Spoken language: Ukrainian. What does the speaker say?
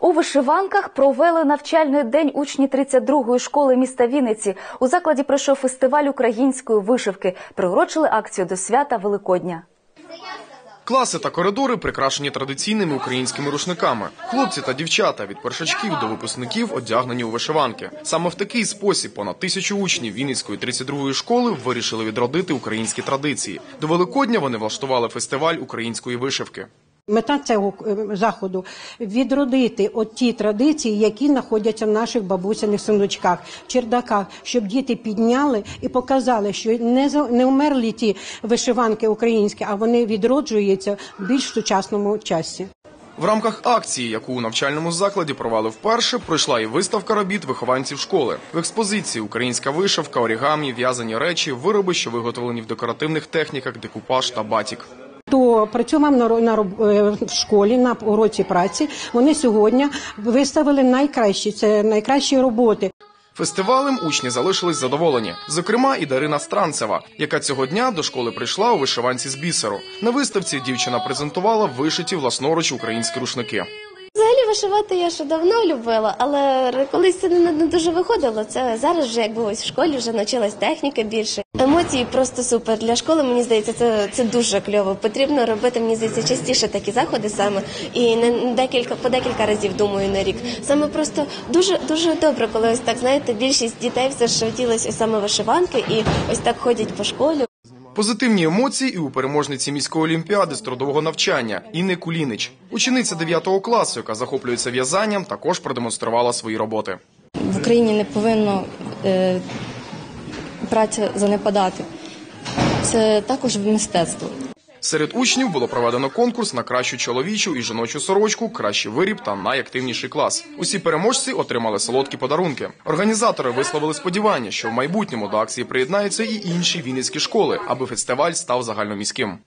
У вишиванках провели навчальний день учні 32-ї школи міста Вінниці. У закладі пройшов фестиваль української вишивки. Приурочили акцію до свята Великодня. Класи та коридори прикрашені традиційними українськими рушниками. Хлопці та дівчата від першачків до випускників одягнені у вишиванки. Саме в такий спосіб понад тисячу учнів Вінницької 32-ї школи вирішили відродити українські традиції. До Великодня вони влаштували фестиваль української вишивки. Мета цього е, заходу відродити от ті традиції, які знаходяться в наших бабусяних сундучках, чердаках, щоб діти підняли і показали, що не не вмерли ті вишиванки українські, а вони відроджуються в більш сучасному часі. В рамках акції, яку у навчальному закладі провели вперше, пройшла і виставка робіт вихованців школи. В експозиції українська вишивка, орігамі, в'язані речі, вироби, що виготовлені в декоративних техніках, декупаж та батік. Хто працював на, ро- на е, в школі на уроці праці, вони сьогодні виставили найкращі це найкращі роботи. Фестивалем учні залишились задоволені. Зокрема, і Дарина Странцева, яка цього дня до школи прийшла у вишиванці з бісеру. На виставці дівчина презентувала вишиті власноруч українські рушники. Вишивати я ще давно любила, але колись це не, не дуже виходило. Це зараз вже якби ось в школі вже навчилась техніка більше. Емоції просто супер. Для школи мені здається, це, це дуже кльово. Потрібно робити, мені здається, частіше такі заходи саме і не декілька по декілька разів думаю на рік. Саме просто дуже дуже добре, коли ось так знаєте, більшість дітей все ж хотілося ось саме вишиванки, і ось так ходять по школі. Позитивні емоції і у переможниці міської олімпіади з трудового навчання Інни Кулінич. Учениця 9 класу, яка захоплюється в'язанням, також продемонструвала свої роботи. в Україні не повинно е, праця занепадати. Це також мистецтво. Серед учнів було проведено конкурс на кращу чоловічу і жіночу сорочку, кращий виріб та найактивніший клас. Усі переможці отримали солодкі подарунки. Організатори висловили сподівання, що в майбутньому до акції приєднаються і інші вінницькі школи, аби фестиваль став загальноміським.